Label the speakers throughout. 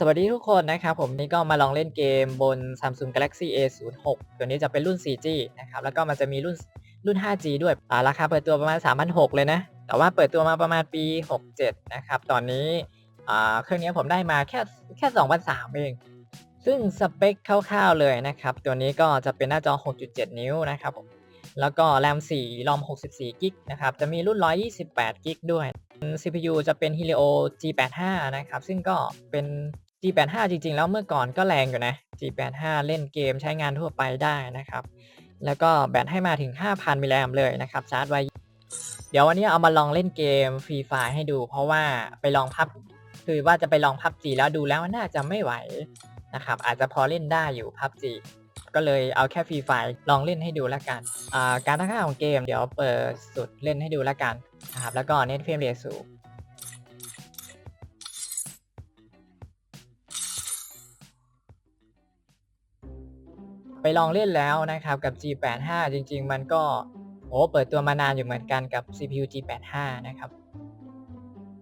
Speaker 1: สวัสดีทุกคนนะครับผมนี่ก็มาลองเล่นเกมบน Samsung Galaxy A06 ตัวนี้จะเป็นรุ่น 4G นะครับแล้วก็มันจะมีรุ่นรุ่น 5G ด้วยอ่าราคาเปิดตัวประมาณ 3,600 เลยนะ แต่ว่าเปิดตัวมาประมาณปี 67 นะครับ ตอนนี้อ่าเครื่องนี้ผมได้มาแค่แค่2,300เอง ซึ่งสเปคคร่าวๆเลยนะครับ ตัวนี้ก็จะเป็นหน้าจอ 6.7 นิ้วนะครับผม แล้วก็แรม4รอม64 กิกนะครับ จะมีรุ่น 128 กิกด้วย CPU จะเป็น Helio G85 นะครับ ซึ่งก็เป็น G85 จริง ๆ แล้วเมื่อก่อนก็แรงอยู่นะ G85 เล่นเกมใช้งานทั่วไปได้นะครับ แล้วก็แบตให้มาถึง 5,000 มิลลิแอมเลยนะครับ ชาร์จไว เดี๋ยววันนี้เอามาลองเล่นเกมฟรีไฟให้ดู เพราะว่าไปลองพับ คือว่าจะไปลองพับจีแล้วดูแล้วน่าจะไม่ไหวนะครับ อาจจะพอเล่นได้อยู่พับจี ก็เลยเอาแค่ฟรีไฟลองเล่นให้ดูแล้วกันการตั้งค่าของเกมเดี๋ยวเปิดสุดเล่นให้ดูแล้วกันนะครับแล้วก็เน้นเฟรมเรทสูงไปลองเล่นแล้วนะครับกับ G85 จริง ๆ มันก็โอ้เปิดตัวมานานอยู่เหมือนกันกับ CPU G85 นะครับ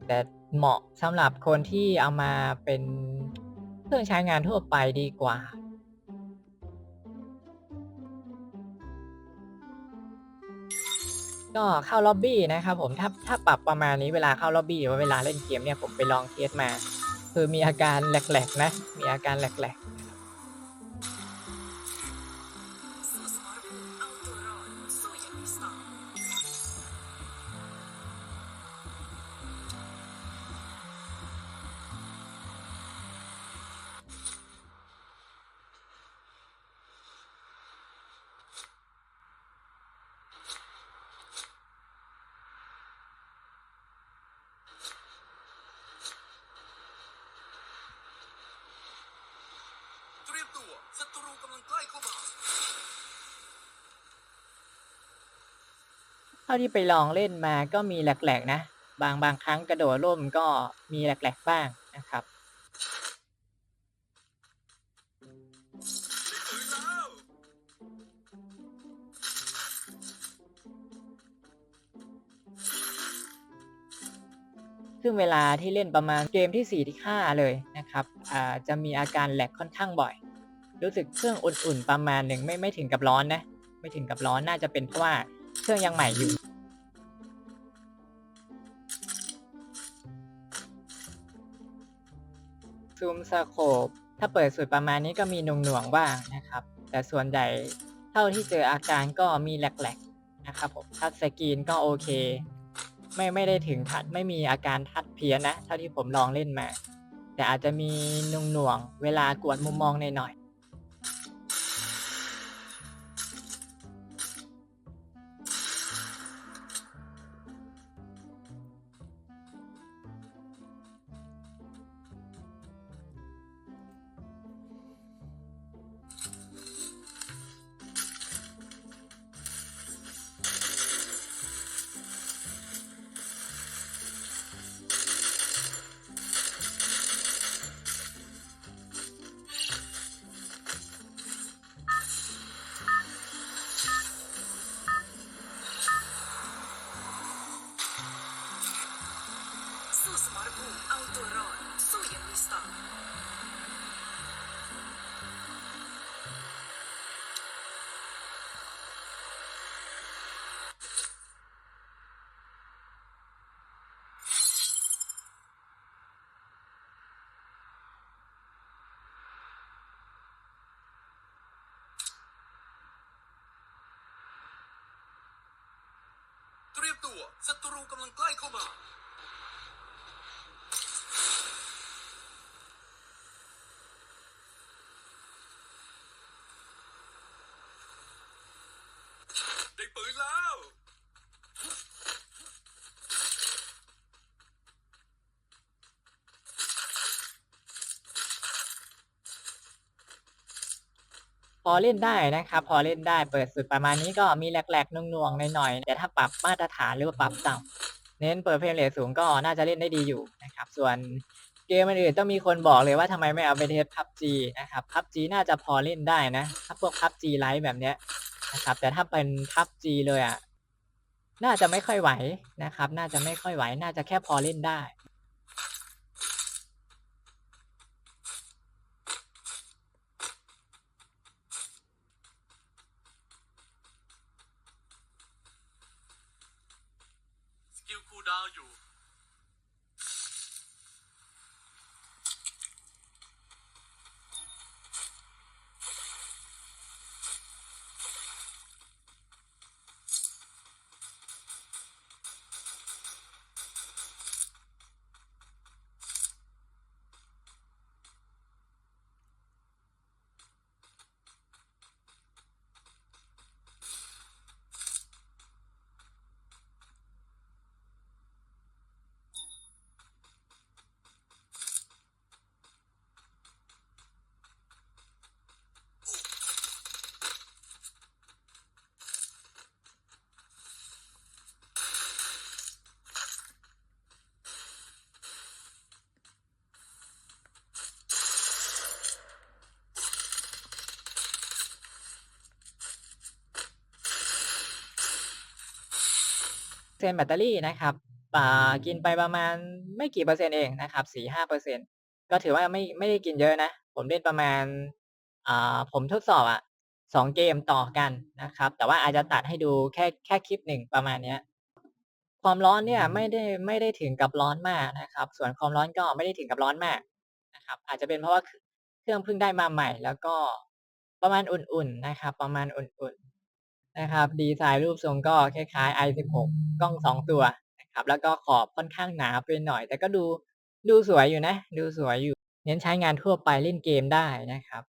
Speaker 1: แต่เหมาะสำหรับคนที่เอามาเป็นเครื่องใช้งานทั่วไปดีกว่า ก็เข้าล็อบบี้นะครับผมถ้าถ้าปรับประมาณนี้เวลาเข้าล็อบบี้หรือว่าเวลาเล่นเกมเนี่ยผมไปลองเทสมา คือมีอาการแหลกๆนะ มีอาการแหลกๆ
Speaker 2: ตัว
Speaker 3: ศัตรูกำลังใกล้เข้ามา
Speaker 1: เท่าที่ไปลองเล่นมาก็มีแหลกๆนะ บางบางครั้งกระโดดร่มก็มีแหลกๆบ้างนะครับซึ่งเวลาที่เล่นประมาณเกมที่ 4 ที่ 5 เลยนะครับ จะมีอาการแหลกค่อนข้างบ่อย รู้สึกเครื่องอุ่นๆประมาณหนึ่งไม่ไม่ถึงกับร้อนนะ ไม่ถึงกับร้อนน่าจะเป็นเพราะว่าเครื่องยังใหม่อยู่ซูมสโคปถ้าเปิดสุดประมาณนี้ก็มีหน่วงๆบ้างนะครับ แต่ส่วนใหญ่เท่าที่เจออาการก็มีแหลกๆนะครับผมทัชสกรีนก็โอเค ไม่ไม่ได้ถึงทัดไม่มีอาการทัดเพี้ยนนะ เท่าที่ผมลองเล่นมา แต่อาจจะมีหน่วงๆเวลากวดมุมมองหน่อย
Speaker 3: เตรียมตัวศัตรูกำลังใกล้เข้ามา ได้ปืนแล้ว
Speaker 1: พอเล่นได้นะครับ พอเล่นได้เปิดสุดประมาณนี้ก็มีแหลกๆหน่วงๆหน่อยๆแต่ถ้าปรับมาตรฐานหรือว่าปรับต่ำเน้นเปิดเฟรมเรทสูงก็น่าจะเล่นได้ดีอยู่นะครับ ส่วนเกมอื่นๆต้องมีคนบอกเลยว่าทำไมไม่เอาไปเทสพับจีนะครับพับจีน่าจะพอเล่นได้นะถ้าพวกพับจีไลท์แบบเนี้ยนะครับ แต่ถ้าเป็นพับจีเลยอะน่าจะไม่ค่อยไหวนะครับ น่าจะไม่ค่อยไหว น่าจะแค่พอเล่นได้
Speaker 3: อยู่
Speaker 1: เซนแบตเตอรี่นะครับอ่ากินไปประมาณไม่กี่เปอร์เซ็นต์เองนะครับสี่ห้าเปอร์เซ็นก็ถือว่าไม่ไม่ได้กินเยอะนะ ผมเล่นประมาณอ่าผมทดสอบอะสองเกมต่อกันนะครับ แต่ว่าอาจจะตัดให้ดูแค่แค่คลิปหนึ่งประมาณเนี้ยความร้อนเนี่ยไม่ได้ไม่ได้ถึงกับร้อนมากนะครับ ส่วนความร้อนก็ไม่ได้ถึงกับร้อนมากนะครับ อาจจะเป็นเพราะว่าเครื่องเพิ่งได้มาใหม่ แล้วก็ประมาณอุ่นๆนะครับ ประมาณอุ่นๆ นะครับ ดีไซน์รูปทรงก็คล้ายๆ i16 กล้องสองตัวนะครับแล้วก็ขอบค่อนข้างหนาไปหน่อย แต่ก็ดูดูสวยอยู่นะ ดูสวยอยู่ เน้นใช้งานทั่วไปเล่นเกมได้นะครับ